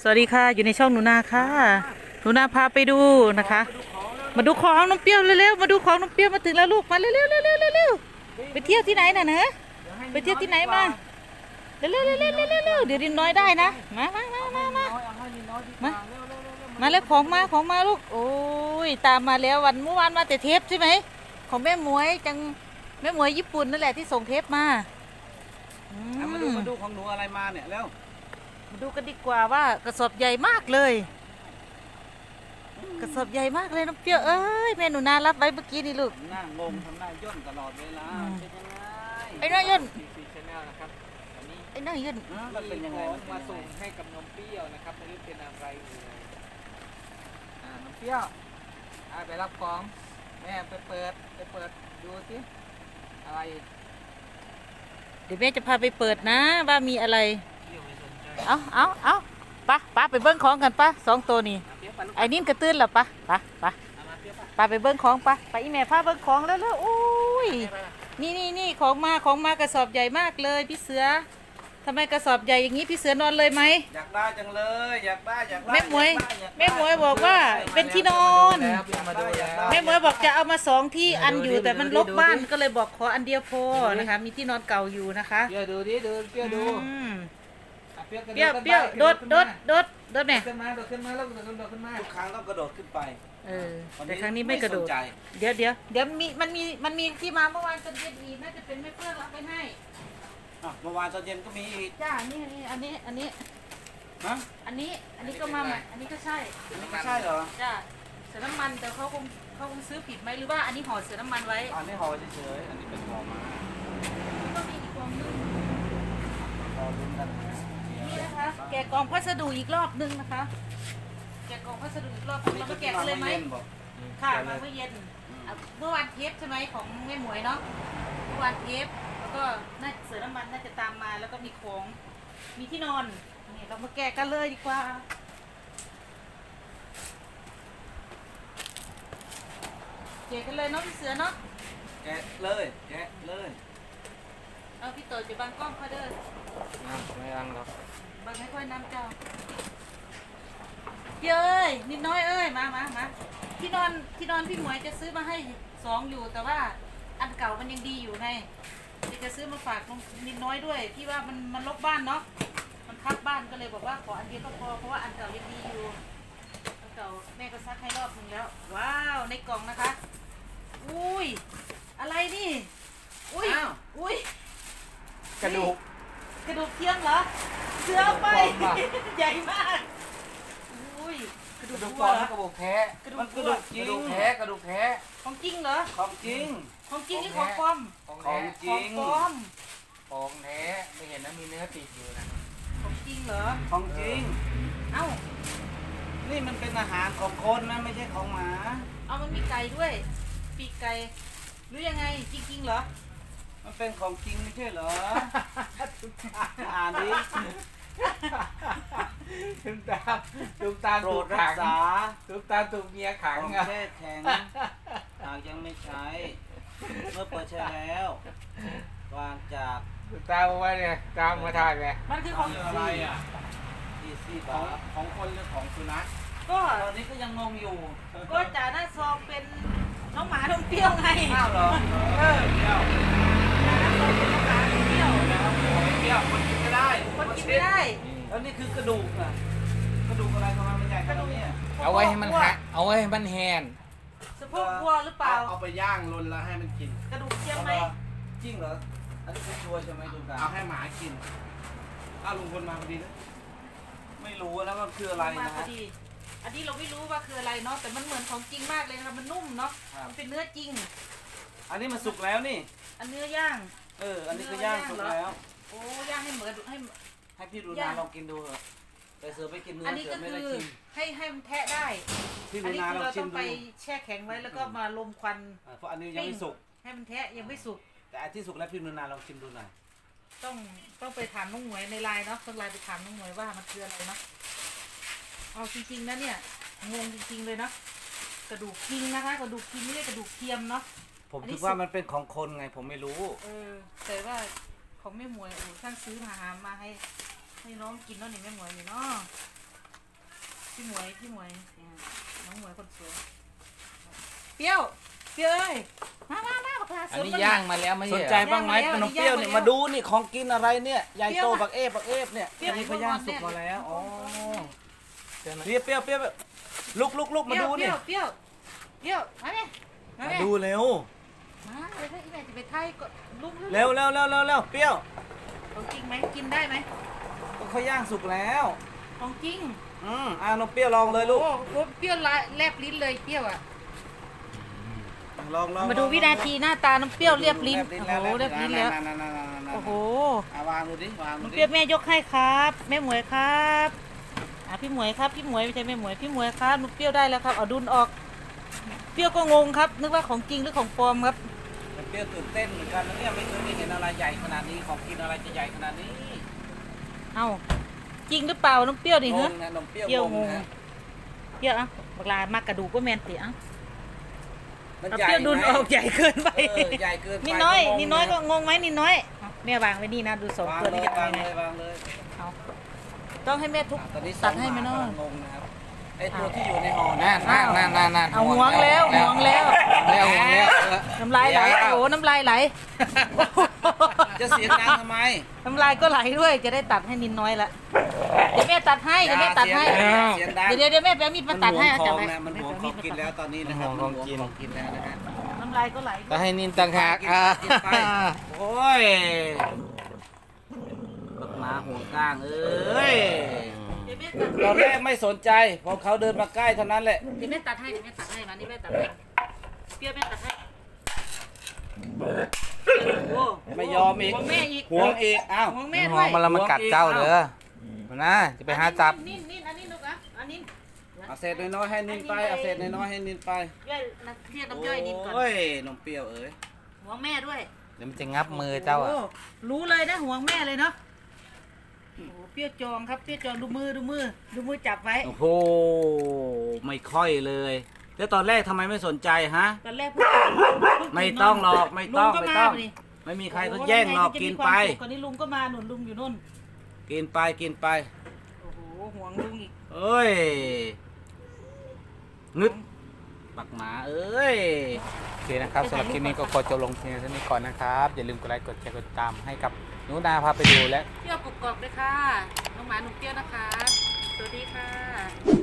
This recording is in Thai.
สวัสดีค่ะ อยู่ในช่องหนูนาค่ะหนูนาพาไปดูนะคะ มาดูของน้องเปรี้ยวเร็วๆมาดูของน้องเปรี้ยวมาถึงแล้วลูกมาเร็วๆเร็วๆเร็วๆไปเที่ยวที่ไหนน่ะเนอะไปเที่ยวที่ไหนมาเร็วๆเร็วๆเร็วๆเร็วๆเดี๋ยวดินน้อยได้นะมามามามามามามาแล้วของมาของมาลูกโอ้ยตามมาแล้ววันเมื่อวานมาแต่เทปใช่ไหมของแม่หมวยจังแม่หมวยญี่ปุ่นนั่นแหละที่ส่งเทปมามาดูมาดูของหนูอะไรมาเนี่ยแล้ว มาดูกันดีกว่าว่ากระสอบใหญ่มากเลย กระสอบใหญ่มากเลยน้องเปรี้ยวเอ้ยแม่หนูนารับไว้เมื่อกี้นี่ลูกทำหน้างงทำหน้าย่นตลอดเวลาอืม เป็นยังไงไอ้น้อยย่นซีซีชาแนลนะครับวันนี้ไอ้น้อยย่นฮะมันเป็นยังไงมีมันของเป็นมายังไงส่งให้กับนมเปรี้ยวนะครับไม่รู้เป็นอะไรเอ่ยอ่านมเปรี้ยวอ่าไปรับของแม่ไปเปิดไปเปิดดูสิอะไร เดี๋ยวแม่จะพาไปเปิดนะว่ามีอะไร เปรี้ยวไม่สนใจเอาเอาเอาปะปะไปเบิ้งของกันปะสองตัวนี่อะเปรี้ยวไปลูกไอ้นิ่มกระตื้นเหรอปะปะปะเอามาเปรี้ยวไปปะไปเบิ้งของปะไปอีแม่พาเบิ้งของแล้วแล้วโอ้ยไปไปนี่นี่นี่ของมาของมากระสอบใหญ่มากเลยพี่เสือทำไมกระสอบใหญ่อย่างนี้พี่เสือนอนเลยไหมอยากได้จังเลยอยากได้อยากได้แม่หมวยอากได้อยากได้แม่หมวยบอกว่าเป็นที่นอนแล้วเปรี้ยวมาดูแล้วแม่หมวยบอกจะเอามาสองที่อันอยู่ดูดิแต่มันดูดิลกบ้านดูดิก็เลยบอกขออันเดียวพอดูดินะคะ มีที่นอนเก่าอยู่นะคะเปรี้ยวดูดิดูเปรี้ยวดูอืมอะ เปรี้ยวกระเปรี้ยวขึ้นเปรี้ยวไปโดดขึ้นโดมาดโดดโดดแม่ขึ้นมาโดดขึ้นมาแล้วโดดโดดขึ้นมาทุกครั้งต้องกระโดดขึ้นไปเออวันแต่ครั้งนี้ไม่กระโดดสนใจเดี๋ยวเดี๋ยวเดี๋ยวมีมันมีมันมีที่มาเมื่อวานจนเย็นอีกน่าจะเป็นแม่เพื่อนรับไปให้อะเมื่อวานตอนเย็นก็มีอีกจ้านี่อันนี้อันนี้อันนี้ฮะอันนี้อันนี้ก็มาใหม่อันนี้ก็ใช่อันนี้ไม่ใช่เหรอจ้าเสือน้ำมันแต่เขาคงเขาคงซื้อผิดไหมหรือว่าอันนี้ห่อเสือน้ำมันไว้อันนี้ห่อเฉยๆอันนี้เป็นห่อมาก็มีอีกกล่องนึงรอลุ้นกันนะนี่นะคะแกะกล่องพัสดุอีกรอบนึงนะคะแกะกล่องพัสดุอีกรอบนึงเรามาแกะกันเลยไหมอันนี้ก็ค่ะมาเมื่อเย็นอะเมื่อวานเทปใช่ไหมของแม่หมวยเนาะเมื่อวานเทปแล้วก็น่าเสือน้ำมันน่าจะตามมาแล้วก็มีของมีที่นอนนี่เรามาแกะกันเลยดีกว่า แกะกันเลยเนาะพี่เสือเนาะแกะเลยแกะเลย เอาพี่เต๋อจะบังกล้องเขาเด้ออะไม่ยังหรอกบังไม่ค่อยน้ำเจ้าพี่เอ้ยนิดน้อยเอ้ยมามามาที่นอนที่นอนพี่หมวยจะซื้อมาให้สองอยู่แต่ว่าอันเก่ามันยังดีอยู่ไงเดี๋ยวจะซื้อมาฝากน้องนิดน้อยด้วย ที่ว่ามันมันลบบ้านเนาะมันทับบ้านก็เลยบอกว่าขออันเดียวก็พอเพราะว่าอันเก่ายังดีอยู่อันเก่าแม่ก็ซักให้รอบหนึงแล้ว ว้าวในกล่องนะคะ อุ้ยอะไรนี่ อุ้ยอ้าวอุ้ย กระดูกกระดูกเทียมเหรอ เสือไปกระดูกปลอมป่ะใหญ่มากอุ้ยกระกดูระกดูกวัปลวอมเหรอกระดูกแท้กระดูมันกกระวัวดูกจกริระดูงกแท้กระดูกแท้ของจริงเหรอ ของจริง ของจริงหรือของปลอม ของของแท้จริง ของปลอม ของแท้ไม่เห็นนะมีเนื้อติดอยู่นะของจริงเหรอ ของจริง เอ้า นี่มันเป็นอาหารของคนนะไม่ใช่ของหมา เอามันมีไก่ด้วย ปีกไก่หรือยังไงจริงๆเหรอ มันเป็นของจริงไม่ใช่เหรอ อ่านดิตุ้มตามตุ้มตามโปรถูดกรัขักงษาตุ้มตามถูกเมียขังของอะแช่แข็งหากยังไม่ใช้ เมื่อเปิดใช้แล้ว วางจากตุ้มตามเอาไว้เนี่ยตามมาทานไงมันคือของอะไรอะ ดีซี่บาร์ของคนหรือของสุนัขก็ตอนนี้ก็ยังงงอยู่ก็จ่าหน้าซองเป็นน้องหมาน้องเปรี้ยวไงข้าวเหรอ เออ ระดูกอะกระดูกอะไรทำไมมันใหญ่ขนาดนี้อะเอาไว้ให้มันหักเอาไว้ให้มันแหนสะโพกวัวหรือเปล่า เอาไปย่างลนแล้วให้มันกิน กระดูกเทียมไหมจริงเหรอ อันนี้คือชัวร์ใช่ไหมดูกันเอาให้หมากินอ้าวลุงพลมาพอดีนะไม่รู้นะมันคืออะไรมานะพอดี อันนี้เราไม่รู้ว่าคืออะไรเนาะ แต่มันเหมือนของจริงมากเลยนะคะมันนุ่มเนาะครับมันเป็นเนื้อจริง อันนี้มันสุกแล้วนี่ อันเนื้อย่าง เออ อันนี้ก็ย่างสุกแล้ว โอ้ย่างให้เหมือนให้ให้พี่ดูย่านางลองกินดูเถอะ แต่เสือไปกินเนื้ออันนี้เสืก็อไม่คืได้อชิม ให้ให้มันแทะได้ พี่อัดูนี้นาคือลองเราชิต้มองดูไปแช่แข็งไว้แล้วก็มาลมควันอะเพราะอันนี้ยังไม่สุก ให้มันแทะยังไม่สุก แต่อันที่สุกแล้วพี่ดูนาลองชิมดูหน่อยต้องต้องไปถามน้องหมวยในไลน์เนาะต้องไลน์ไปถามน้องหมวยว่ามันคืออะไรเนาะเอาจริงๆนะเนี่ยงงจริงๆเลยเนาะกระดูกจริงนะคะ กระดูกจริงไม่ใช่กระดูกเทียมเนาะ ผมอันนี้คิดว่ามันเป็นของคนไงผมไม่รู้ เออแต่ว่าของแม่หมวยโอ้ช่างซื้อมาหามาให้ ให้น้องกินเนาะนี่แม่หมวยนี่เนาะพี่หมวยพี่หมวยเนี่ยน้องหมวยคนสวยเปรี้ยวเปรี้ยวเอ้ยมามามาบักลาสอันวนนี้มัย่างมาแล้วไม่สใช่นเหรอใจบ้างไหมย่างขแล้วนมเปรี้ยวเนี่ยย่างแล้วมาดูนี่ของกินอะไรเนี่ยใหญ่เปรี้โตยวบักเอฟบักเอฟเนี่ยเปรี้ยวอันนี้เขาย่างสุกมาแล้วอ๋อใช่ไหมเปรี้ยวเปรี้ยวเปรี้ยวลุกลุกลุกเปมารี้ยวดูเปรี้นี่ยวเปรี้ยวเปรี้ยวมาเนี่ยมามาเนี่ยดูเร็วมาเลยถ้าอีแม่จะไปไทยก็ลุกเร็วเร็วเร็วเร็วเร็วเปรี้ยวของจริงไหมกินได้ไหม เขาย่างสุกแล้ว ของจริงอืมอ่านมเปรี้ยวลองเลยลูก โอ้โหเปรี้ยวละแลบลิ้นเลยเปรี้ยวอะ ลองลองมาดูวินาทีหน้าตาน้ำเปรี้ยวเรียบลิ้นแลโอ้โหเรียบลิ้นแล้วนั่นนั่นนั่นนั่นนั่นโอ้โหอะวางดูดิวางดูน้ำดิเปรี้ยวแม่ยกให้ครับ แม่หมวยครับอะพี่หมวยครับ พี่หมวยไม่ใช่แม่หมวย พี่หมวยครับน้ำเปรี้ยวได้แล้วครับเอาดุนออก เปรี้ยวก็งงครับ นึกว่าของจริงหรือของปลอมครับเปรี้ยวตื่นเต้นเหมือนกันนะเนี่ยไม่เคยเห็นอะไรใหญ่ขนาดนี้ของกินอะไรจะใหญ่ขนาดนี้ เอ้าจริงหรือเปล่าน้ำเปรี้ยวนี่งเหรงนะนมเปรี้ยวเปรี้ยวงงงงนะเปรี้ยวเอะบักลามากระดูกก็แมนเสียอะมันเอาใหญ่เปรี้ยวดุนไหมออกใหญ่เกินไป เออใหญ่เกินไปนี่น้อยงงนี่น้อยก็ะงงไหมนี่น้อยเอาแม่วางไว้นี่นะดูสองวางตัวเลนี่ยจะเอาวางไงเลยวางเลยเอาต้องให้แม่ทุบอะตอนนี้ตัดให้ไหมสเนาะองหมากำลังงงนะครับไอตัวที่อยู่ในห่อนั่นนั่นนั่นนั่นนั่นเอาห่วงแล้วห่วงแล้ว แล้วห่วงแล้วเออ น้ำลายไหลโอ้โหน้ำลายไหล จะเสียงดังทำไม น้ำลายก็ไหลด้วย จะได้ตัดให้นินน้อยละเดี๋ยวแม่ตัดให้เดี๋ยวแม่ตัดให้เสียงดังเดี๋ยวเดี๋ยวแม่ไปเอามีดมัมานตัดหวให้งเอาขจัอบงไว้นะมันหวงของกินแล้วตอนนี้นะครับมันหวงของกินมัหวของกินแล้วนะฮะน้ำลายก็ไหลก็ให้นินต่างหากอะกินไปโอ้ยบักหมาห่วงก้างเอ้ยเดี๋ยวแม่ตัดตอนแรกไม่สนใจพอเขาเดินมาใกล้เท่านั้นแหละเดี๋ยวแม่ตัดให้เดี๋ยวแม่ตัดให้มานี่แม่ตัดให้เปรี้ยวแม่ตัดให้โอ้ ไม่ยอมอีกห่วงแม่อีก ห่วงอีกอ้าวห่วงแม่ห่ด้ววงยมันละมันกัดเจ้าเด้อมานะจะไปหาจับนิ่นนิ่นอันนี้ลูกอะอันนี้เอาเศษน้อยๆให้นินไปเอาเศษน้อยๆให้นินไปย่อยนะเรียกน้ำย่อยนินก่อน โอ้ยนมเปรี้ยวเอ้ยห่วงแม่ด้วยเดี๋ยวมันจะงับมือเจ้าอะโรู้เลยนะห่วงแม่เลยเนาะโอ้โหเปรี้ยวจองครับเปรี้ยวจองดูมือดูมือ ดูมือจับไว้ โอ้โหไม่ค่อยเลย แล้วตอนแรกทำไมไม่สนใจฮะ ตอนแรกพูดไม่ต้องหรอกไม่ต้องลุก็ไม่ต้องาดิไม่มีใครเขาแย่งหรอกโโกินไปจะมีความสุขก่อนนี้ลุงก็มาหนุนลุงอยู่นู่น กินไปกินไป โอ้โหห่วงลุงอีกเอ้ยงึดปักหมาเอ้ย โอเคนะครับสำหรับคลิปนี้ก็ขอจบลงเพียงเท่านี้ก่อนนะครับ อย่าลืมกดไลค์กดแชร์กดติดตามให้กับหนูนาพาไปดูและเปรี้ยวกรอบๆด้วยค่ะ น้องหมาหนุ่มเปรี้ยวนะคะ สวัสดีค่ะ